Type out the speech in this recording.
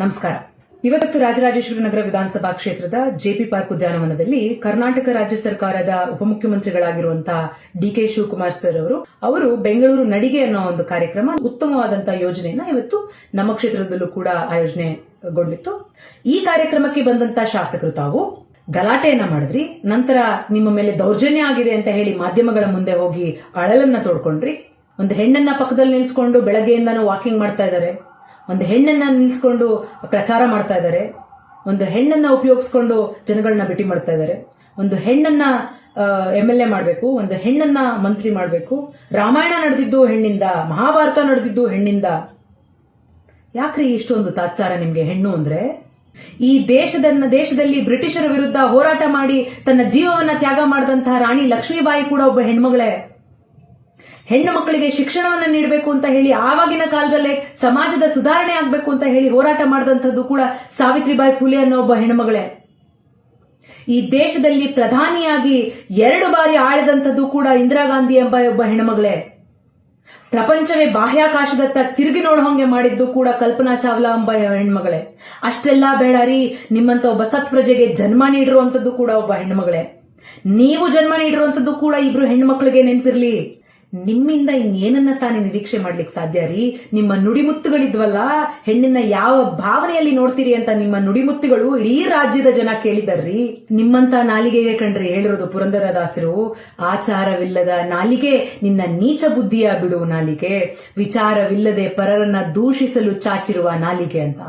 ನಮಸ್ಕಾರ. ಇವತ್ತು ರಾಜರಾಜೇಶ್ವರಿ ನಗರ ವಿಧಾನಸಭಾ ಕ್ಷೇತ್ರದ ಜೆಪಿ ಪಾರ್ಕ್ ಉದ್ಯಾನವನದಲ್ಲಿ ಕರ್ನಾಟಕ ರಾಜ್ಯ ಸರ್ಕಾರದ ಉಪಮುಖ್ಯಮಂತ್ರಿಗಳಾಗಿರುವಂತಹ ಡಿಕೆ ಶಿವಕುಮಾರ್ ಸರ್ ಅವರು ಅವರು ಬೆಂಗಳೂರು ನಡಿಗೆ ಅನ್ನೋ ಒಂದು ಕಾರ್ಯಕ್ರಮ ಉತ್ತಮವಾದಂತಹ ಯೋಜನೆಯನ್ನ ಇವತ್ತು ನಮ್ಮ ಕ್ಷೇತ್ರದಲ್ಲೂ ಕೂಡ ಆಯೋಜನೆಗೊಂಡಿತ್ತು. ಈ ಕಾರ್ಯಕ್ರಮಕ್ಕೆ ಬಂದಂತ ಶಾಸಕರು ತಾವು, ಗಲಾಟೆಯನ್ನ ಮಾಡಿದ್ರಿ, ನಂತರ ನಿಮ್ಮ ಮೇಲೆ ದೌರ್ಜನ್ಯ ಆಗಿದೆ ಅಂತ ಹೇಳಿ ಮಾಧ್ಯಮಗಳ ಮುಂದೆ ಹೋಗಿ ಅಳಲನ್ನ ತೋಡ್ಕೊಂಡ್ರಿ ಒಂದು ಹೆಣ್ಣನ್ನ ಪಕ್ಕದಲ್ಲಿ ನಿಲ್ಸ್ಕೊಂಡು ಬೆಳಗ್ಗೆಯಿಂದನೂ ವಾಕಿಂಗ್ ಮಾಡ್ತಾ ಇದ್ದಾರೆ. ಒಂದು ಹೆಣ್ಣನ್ನ ನಿಲ್ಲಿಸ್ಕೊಂಡು ಪ್ರಚಾರ ಮಾಡ್ತಾ ಇದ್ದಾರೆ. ಒಂದು ಹೆಣ್ಣನ್ನ ಉಪಯೋಗಿಸ್ಕೊಂಡು ಜನಗಳನ್ನ ಭೇಟಿ ಮಾಡ್ತಾ ಇದ್ದಾರೆ. ಒಂದು ಹೆಣ್ಣನ್ನ ಎಂ ಎಲ್ ಎ ಮಾಡಬೇಕು, ಒಂದು ಹೆಣ್ಣನ್ನ ಮಂತ್ರಿ ಮಾಡಬೇಕು. ರಾಮಾಯಣ ನಡೆದಿದ್ದು ಹೆಣ್ಣಿಂದ, ಮಹಾಭಾರತ ನಡೆದಿದ್ದು ಹೆಣ್ಣಿಂದ. ಯಾಕ್ರಿ ಇಷ್ಟೊಂದು ತಾತ್ಸಾರ ನಿಮ್ಗೆ ಹೆಣ್ಣು ಅಂದ್ರೆ? ಈ ದೇಶದ ದೇಶದಲ್ಲಿ ಬ್ರಿಟಿಷರ ವಿರುದ್ಧ ಹೋರಾಟ ಮಾಡಿ ತನ್ನ ಜೀವವನ್ನ ತ್ಯಾಗ ಮಾಡಿದಂತಹ ರಾಣಿ ಲಕ್ಷ್ಮೀಬಾಯಿ ಕೂಡ ಒಬ್ಬ ಹೆಣ್ಮಗಳೇ. ಹೆಣ್ಣು ಮಕ್ಕಳಿಗೆ ಶಿಕ್ಷಣವನ್ನು ನೀಡಬೇಕು ಅಂತ ಹೇಳಿ ಆವಾಗಿನ ಕಾಲದಲ್ಲೇ ಸಮಾಜದ ಸುಧಾರಣೆ ಆಗಬೇಕು ಅಂತ ಹೇಳಿ ಹೋರಾಟ ಮಾಡಿದಂಥದ್ದು ಕೂಡ ಸಾವಿತ್ರಿಬಾಯಿ ಫುಲೆ ಅನ್ನೋ ಒಬ್ಬ ಹೆಣ್ಣುಮಗಳೇ. ಈ ದೇಶದಲ್ಲಿ ಪ್ರಧಾನಿಯಾಗಿ ಎರಡು ಬಾರಿ ಆಳಿದಂಥದ್ದು ಕೂಡ ಇಂದಿರಾ ಗಾಂಧಿ ಎಂಬ ಒಬ್ಬ ಹೆಣ್ಣುಮಗಳೇ. ಪ್ರಪಂಚವೇ ಬಾಹ್ಯಾಕಾಶದತ್ತ ತಿರುಗಿ ನೋಡೋಂಗೆ ಮಾಡಿದ್ದು ಕೂಡ ಕಲ್ಪನಾ ಚಾವ್ಲಾ ಎಂಬ ಹೆಣ್ಮಗಳೇ ಅಷ್ಟೆಲ್ಲ ಬೇಡ ರೀ, ನಿಮ್ಮಂತ ಒಬ್ಬ ಸತ್ ಪ್ರಜೆಗೆ ಜನ್ಮ ನೀಡಿರುವಂತದ್ದು ಕೂಡ ಒಬ್ಬ ಹೆಣ್ಮಗಳೇ ನೀವು ಜನ್ಮ ನೀಡಿರುವಂತದ್ದು ಕೂಡ ಇಬ್ರು ಹೆಣ್ಮಕ್ಳಿಗೆ ನೆನ್ಪಿರ್ಲಿ. ನಿಮ್ಮಿಂದ ಇನ್ನೇನನ್ನ ತಾನೇ ನಿರೀಕ್ಷೆ ಮಾಡ್ಲಿಕ್ಕೆ ಸಾಧ್ಯ ರೀ? ನಿಮ್ಮ ನುಡಿಮುತ್ತುಗಳಿದ್ವಲ್ಲ, ಹೆಣ್ಣಿನ ಯಾವ ಭಾವನೆಯಲ್ಲಿ ನೋಡ್ತೀರಿ ಅಂತ ನಿಮ್ಮ ನುಡಿಮುತ್ತುಗಳು ಇಡೀ ರಾಜ್ಯದ ಜನ ಕೇಳಿದಾರ್ರಿ ನಿಮ್ಮಂತ ನಾಲಿಗೆಗೆ ಕಂಡ್ರೆ ಹೇಳಿರೋದು ಪುರಂದರದಾಸರು. ಆಚಾರವಿಲ್ಲದ ನಾಲಿಗೆ, ನಿನ್ನ ನೀಚ ಬುದ್ಧಿಯ ಬಿಡು ನಾಲಿಗೆ. ವಿಚಾರವಿಲ್ಲದೆ ಪರರನ್ನ ದೂಷಿಸಲು ಚಾಚಿರುವ ನಾಲಿಗೆ ಅಂತ.